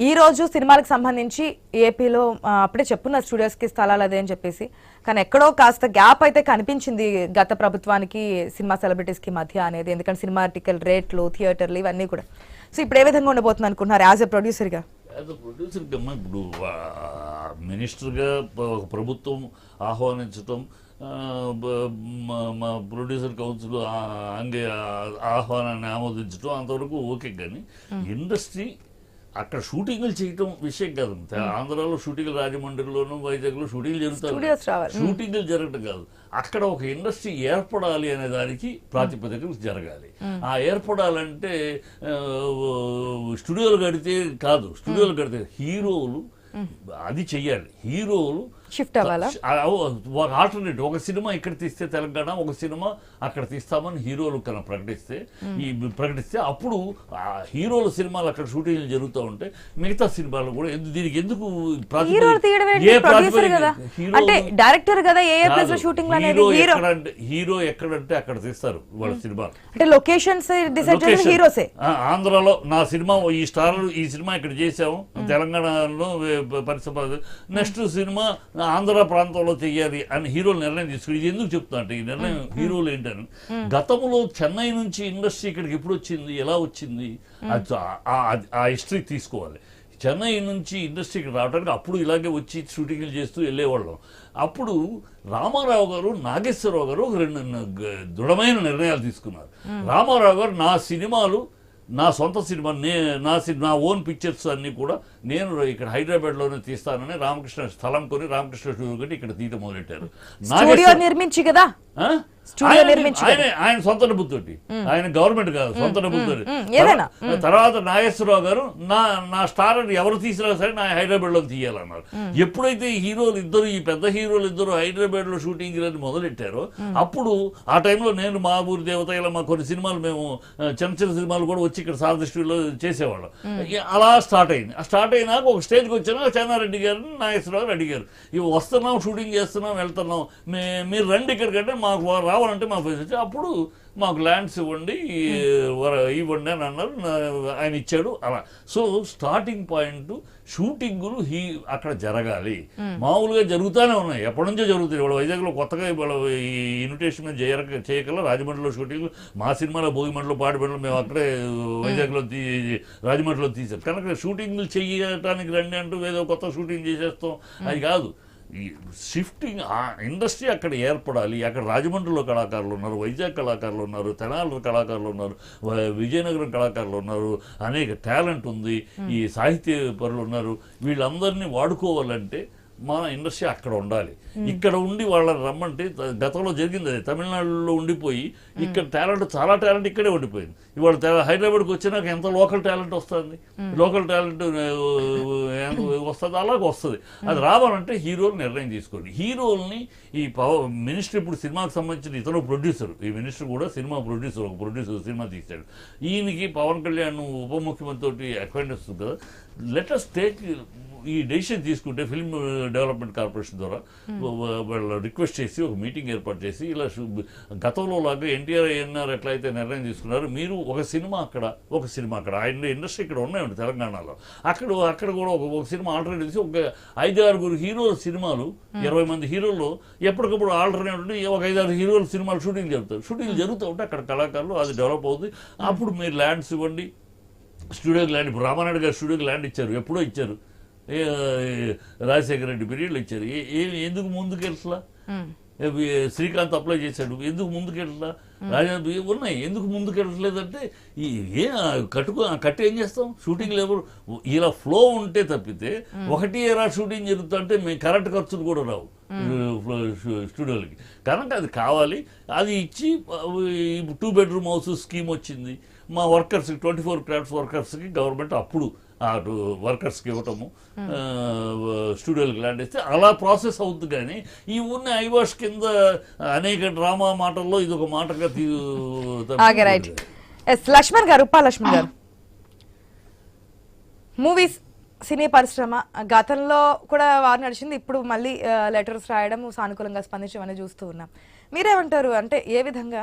ఈ రోజు సినిమాలకు సంబంధించి ఏపీలో అప్పుడే చెప్పున్న స్టూడియోస్కి స్థలాలు అదే అని చెప్పేసి. కానీ ఎక్కడో కాస్త గ్యాప్ అయితే కనిపించింది గత ప్రభుత్వానికి సినిమా సెలబ్రిటీస్కి మధ్య అనేది. ఎందుకంటే సినిమా టికెట్ రేట్లు థియేటర్లు ఇవన్నీ కూడా. సో ఇప్పుడు ఏ విధంగా ఉండబోతుంది అనుకుంటున్నారు యాజ్ ఎ ప్రొడ్యూసర్గా యాజ్ అ ప్రొడ్యూసర్గా ఇప్పుడు మినిస్టర్గా ప్రభుత్వం ఆహ్వానించటం ఆ, బ- మా- మా ప్రొడ్యూసర్ కౌన్సిల్ అంగే ఆహ్వానాన్ని ఆమోదించడం అంతవరకు ఓకే. కానీ ఇండస్ట్రీ అక్కడ షూటింగ్లు చేయటం విషయం కాదు. ఆంధ్రాలో షూటింగ్లు రాజమండ్రిలోను వైజాగ్లో షూటింగ్లు జరుగుతాయి. షూటింగ్లు జరగటం కాదు. అక్కడ ఒక ఇండస్ట్రీ ఏర్పడాలి అనే దానికి ప్రాతిపదికలు జరగాలి. ఆ ఏర్పడాలంటే స్టూడియోలు కడితే కాదు. స్టూడియోలు కడితే హీరోలు అది చెయ్యాలి. హీరోలు షిఫ్ట్ అవ్వాలా? ఒక ఆల్టర్నేట్ ఒక సినిమా ఇక్కడ తీస్తే తెలంగాణ ఒక సినిమా అక్కడ తీస్తామని హీరోలు కనుక ప్రకటిస్తే ఈ ప్రకటిస్తే అప్పుడు ఆ హీరోల సినిమాలు అక్కడ షూటింగ్లు జరుగుతూ ఉంటే మిగతా సినిమాలు కూడా దీనికి ఎందుకు డైరెక్టర్ కదా. ఏ ప్లేస్లో. Shooting hero hero. ఎక్కడంటే అక్కడ తీస్తారు వాళ్ళ సినిమాలు. అంటే లొకేషన్స్ డిసైడ్. హీరోసే. ఆంధ్రాలో నా సినిమా ఈ స్టార్ ఈ సినిమా ఇక్కడ చేసాము తెలంగాణలో పరిశ్రమ నెక్స్ట్ సినిమా ఆంధ్ర ప్రాంతంలో చెయ్యాలి అని హీరోలు నిర్ణయం తీసుకుని ఇది ఎందుకు చెప్తా అంటే ఈ నిర్ణయం హీరోలు ఏంటని. గతంలో చెన్నై నుంచి ఇండస్ట్రీ ఇక్కడికి ఎప్పుడు వచ్చింది ఎలా వచ్చింది ఆ- హిస్టరీ తీసుకోవాలి. చెన్నై నుంచి ఇండస్ట్రీకి రావడానికి అప్పుడు ఇలాగే వచ్చి షూటింగ్లు చేస్తూ వెళ్ళేవాళ్ళం. అప్పుడు రామారావు గారు నాగేశ్వరరావు గారు ఒక రెండు దృఢమైన నిర్ణయాలు తీసుకున్నారు. రామారావు గారు నా సినిమాలు నా సొంత సినిమా నే నా నా ఓన్ పిక్చర్స్ అన్ని కూడా నేను ఇక్కడ హైదరాబాద్లోనే తీస్తానని రామకృష్ణ స్థలం కొని రామకృష్ణ స్టూడియో కట్టి ఇక్కడ తీయటం మొదలెట్టారు. నిర్మించి కదా? ఆయన- సొంత డబ్బుతోటి ఆయన గవర్నమెంట్ కాదు సొంత డబ్బుతోటి. తర్వాత నాగేశ్వరరావు గారు నా నా స్టార్ ఎవరు తీసినా సరే నా హైదరాబాద్లో తీయాలన్నారు ఎప్పుడైతే హీరోలు ఇద్దరు ఈ పెద్ద హీరోలు ఇద్దరు హైదరాబాద్లో షూటింగ్ అని మొదలెట్టారో అప్పుడు ఆ టైంలో నేను మా ఊరి దేవత ఇలా మా కొన్ని సినిమాలు మేము చిన్న చిన్న సినిమాలు కూడా వచ్చి ఇక్కడ సారథి స్టూడియోలో చేసేవాళ్ళం అలా స్టార్ట్ అయింది. ఆ స్టార్ట్ అయినాక ఒక స్టేజ్కి వచ్చినా చెన్నారెడ్డి గారిని నాగేశ్వరరావు గారు అడిగారు. ఇవి వస్తున్నాం షూటింగ్ చేస్తున్నాం వెళ్తున్నాం. మీరు రండి ఇక్కడికంటే మాకు రావాలంటే మా ఫెసిలిటీ అప్పుడు మాకు ల్యాండ్స్ ఇవ్వండి వర- ఇవ్వండి అని అన్నారు. ఆయన ఇచ్చాడు. అలా. సో స్టార్టింగ్ పాయింట్ షూటింగులు హీ అక్కడ జరగాలి. మామూలుగా జరుగుతూనే ఉన్నాయి. ఎప్పటి నుంచో జరుగుతాయి. ఇవాళ వైజాగ్లో కొత్తగా ఇవాళ ఈ ఇన్విటేషన్ చేయక చేయకల రాజమండ్రిలో షూటింగ్ మా సినిమాలో భోగిమండలో పాడిమండలో మేము అక్కడే వైజాగ్లో తీ రాజమండ్రిలో తీసాం. కనుక షూటింగ్లు చేయటానికి రండి అంటూ ఏదో కొత్త షూటింగ్ చేసేస్తాం. అది కాదు. ఈ షిఫ్టింగ్ ఆ ఇండస్ట్రీ అక్కడ ఏర్పడాలి. అక్కడ రాజమండ్రిలో కళాకారులు ఉన్నారు వైజాగ్ కళాకారులు ఉన్నారు తెనాలి కళాకారులు ఉన్నారు విజయనగరం కళాకారులు ఉన్నారు అనేక టాలెంట్ ఉంది. ఈ సాహిత్య పరులు ఉన్నారు. వీళ్ళందరినీ వాడుకోవాలంటే మన ఇండస్ట్రీ అక్కడ ఉండాలి. ఇక్కడ ఉండి వాళ్ళని రమ్మంటే గతంలో జరిగింది అది. తమిళనాడులో ఉండిపోయి ఇక్కడ టాలెంట్ చాలా టాలెంట్ ఇక్కడే ఉండిపోయింది. ఇవాళ హైదరాబాద్కి వచ్చినాక ఎంత లోకల్ టాలెంట్ వస్తుంది? లోకల్ టాలెంట్ వస్తుంది? అలాగే వస్తుంది. అది రావాలంటే హీరోలు నిర్ణయం తీసుకోండి. హీరోల్ని ఈ మినిస్టర్ ఇప్పుడు సినిమాకి సంబంధించిన ఇతను ప్రొడ్యూసర్. ఈ మినిస్టర్ కూడా సినిమా ప్రొడ్యూసర్ ఒక ప్రొడ్యూసర్ సినిమా తీశాడు. ఈయనకి పవన్ కళ్యాణ్ ఉప ముఖ్యమంత్రి తోటి అక్వైంటెన్స్ కదా. లెటస్ టేక్ ఈ డెసిషన్ తీసుకుంటే ఫిల్మ్ డెవలప్మెంట్ కార్పొరేషన్ ద్వారా వా- వాళ్ళు రిక్వెస్ట్ చేసి ఒక మీటింగ్ ఏర్పాటు చేసి ఇలా గతంలో లాగా ఎన్టీఆర్ ఎన్ఆర్ ఎట్లయితే నిర్ణయం తీసుకున్నారు మీరు ఒక సినిమా అక్కడ ఒక సినిమా అక్కడ ఆయన ఇండస్ట్రీ ఇక్కడ ఉన్నాయండి తెలంగాణలో. అక్కడ అక్కడ కూడా ఒక సినిమా ఆల్టర్నేట్ చేసి ఒక ఐదు ఆరుగురు హీరోల సినిమాలు ఇరవై మంది హీరోలు ఎప్పటికప్పుడు ఆల్టర్నేట్ ఉండి ఒక ఐదు ఆరు హీరోల సినిమాలు షూటింగ్ జరుగుతారు షూటింగ్ జరుగుతూ ఉంటే అక్కడ కళాకారులు అది డెవలప్ అవుతుంది అప్పుడు మీరు ల్యాండ్స్ ఇవ్వండి. స్టూడియోకి ల్యాండ్ ఇప్పుడు రామానాయుడు గారు స్టూడియోకి ల్యాండ్ ఇచ్చారు ఎప్పుడో ఇచ్చారు. రాజశేఖర రెడ్డి పీరియడ్లో ఇచ్చారు. ఎందుకు ఏ, శ్రీకాంత్ అప్లై చేశాడు. ఎందుకు ముందుకెళ్ళలా రాజా ఇవి ఉన్నాయి. ఎందుకు ముందుకెళ్ళట్లేదంటే ఈ ఏ కట్టుకో కట్టి ఏం చేస్తాం? షూటింగ్ లేబర్ ఇలా ఫ్లో ఉంటే తప్పితే ఒకటి ఎరా షూటింగ్ జరుగుతుంటే మేము కరెంట్ ఖర్చులు కూడా రావు. స్టూడియోలకి. కనుక అది కావాలి. అది ఇచ్చి టూ బెడ్రూమ్ హౌస్ స్కీమ్ వచ్చింది. మా వర్కర్స్ ట్వంటీ ఫోర్ క్రాఫ్ట్స్ వర్కర్స్కి గవర్నమెంట్ అప్పుడు అటు వర్కర్స్కి ఇవ్వటము స్టూడియోలకు ల్యాండ్ ఇస్తే అలా ప్రాసెస్ అవుతుంది కానీ ఈ ఉన్న ఐవాష్ కింద అనేక డ్రామా మాటల్లో ఇది ఒక మాటగా తీ రైట్. ఎస్ లక్ష్మణ్ గారు ఉప్పా లక్ష్మణ్ గారు. మూవీస్ సినీ పరిశ్రమ గతంలో కూడా వారు నడిచింది ఇప్పుడు మళ్ళీ లెటర్స్ రాయడం సానుకూలంగా స్పందించడం అనేది చూస్తూ ఉన్నాం. మీరేమంటారు? అంటే ఏ విధంగా?